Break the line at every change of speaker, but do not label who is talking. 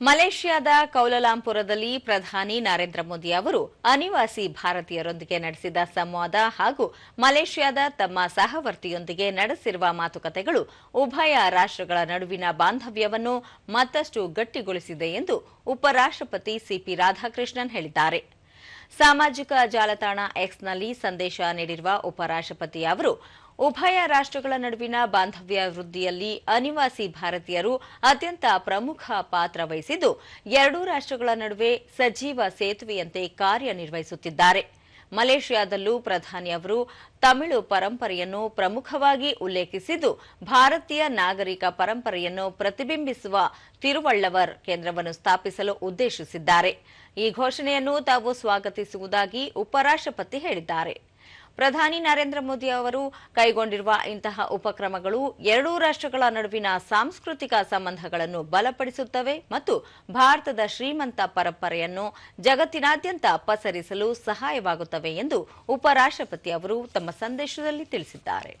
ಮಲೇಷ್ಯಾದ ಕೌಲಲಾಂಪುರದಲ್ಲಿ ಪ್ರಧಾನಿ ನರೇಂದ್ರ ಮೋದಿ ಅವರು ಅನಿವಾಸಿ ಭಾರತೀಯರೊಂದಿಗೆ ನಡೆಸಿದ ಸಂವಾದ ಹಾಗೂ ಮಲೇಷ್ಯಾದ ತಮ್ಮ ಸಹವರ್ತಿಯೊಂದಿಗೆ ನಡೆಸಿರುವ ಮಾತುಕತೆಗಳು ಉಭಯ ರಾಷ್ಟ್ರಗಳ ನಡುವಿನ ಬಾಂಧವ್ಯವನ್ನು ಮತ್ತಷ್ಟು ಗಟ್ಟಿಗೊಳಿಸಿದೆ ಎಂದು ಉಪರಾಷ್ಟ್ರಪತಿ ಸಿಪಿ ರಾಧಾಕೃಷ್ಣನ್ ಹೇಳಿದ್ದಾರೆ. ಸಾಮಾಜಿಕ ಜಾಲತಾಣ ಎಕ್ಸ್ನಲ್ಲಿ ಸಂದೇಶ ನೀಡಿರುವ ಉಪರಾಷ್ಟಪತಿ ಅವರು, ಉಭಯ ರಾಷ್ಟ್ರಗಳ ನಡುವಿನ ಬಾಂಧವ್ಯ ವೃದ್ಧಿಯಲ್ಲಿ ಅನಿವಾಸಿ ಭಾರತೀಯರು ಅತ್ಯಂತ ಪ್ರಮುಖ ಪಾತ್ರ ವಹಿಸಿದ್ದು, ಎರಡೂ ರಾಷ್ಟ್ರಗಳ ನಡುವೆ ಸಜೀವ ಸೇತುವೆಯಂತೆ ಕಾರ್ಯನಿರ್ವಹಿಸುತ್ತಿದ್ದಾರೆ. ಮಲೇಷ್ಯಾದಲ್ಲೂ ಪ್ರಧಾನಿ ಅವರು ತಮಿಳು ಪರಂಪರೆಯನ್ನು ಪ್ರಮುಖವಾಗಿ ಉಲ್ಲೇಖಿಸಿದ್ದು, ಭಾರತೀಯ ನಾಗರಿಕ ಪರಂಪರೆಯನ್ನು ಪ್ರತಿಬಿಂಬಿಸುವ ತಿರುವಳ್ಳವರ್ ಕೇಂದ್ರವನ್ನು ಸ್ಥಾಪಿಸಲು ಉದ್ದೇಶಿಸಿದ್ದಾರೆ. ಈ ಘೋಷಣೆಯನ್ನು ತಾವು ಸ್ವಾಗತಿಸುವುದಾಗಿ ಉಪರಾಷ್ಟ್ರಪತಿ ಹೇಳಿದ್ದಾರೆ. ಪ್ರಧಾನಿ ನರೇಂದ್ರ ಮೋದಿ ಅವರು ಕೈಗೊಂಡಿರುವ ಇಂತಹ ಉಪಕ್ರಮಗಳು ಎರಡೂ ರಾಷ್ಟ್ರಗಳ ನಡುವಿನ ಸಾಂಸ್ಕೃತಿಕ ಸಂಬಂಧಗಳನ್ನು ಬಲಪಡಿಸುತ್ತವೆ ಮತ್ತು ಭಾರತದ ಶ್ರೀಮಂತ ಪರಂಪರೆಯನ್ನು ಜಗತ್ತಿನಾದ್ಯಂತ ಪಸರಿಸಲು ಸಹಾಯವಾಗುತ್ತವೆ ಎಂದು ಉಪರಾಷ್ಟ್ರಪತಿ ಅವರು ತಮ್ಮ ಸಂದೇಶದಲ್ಲಿ ತಿಳಿಸಿದ್ದಾರೆ.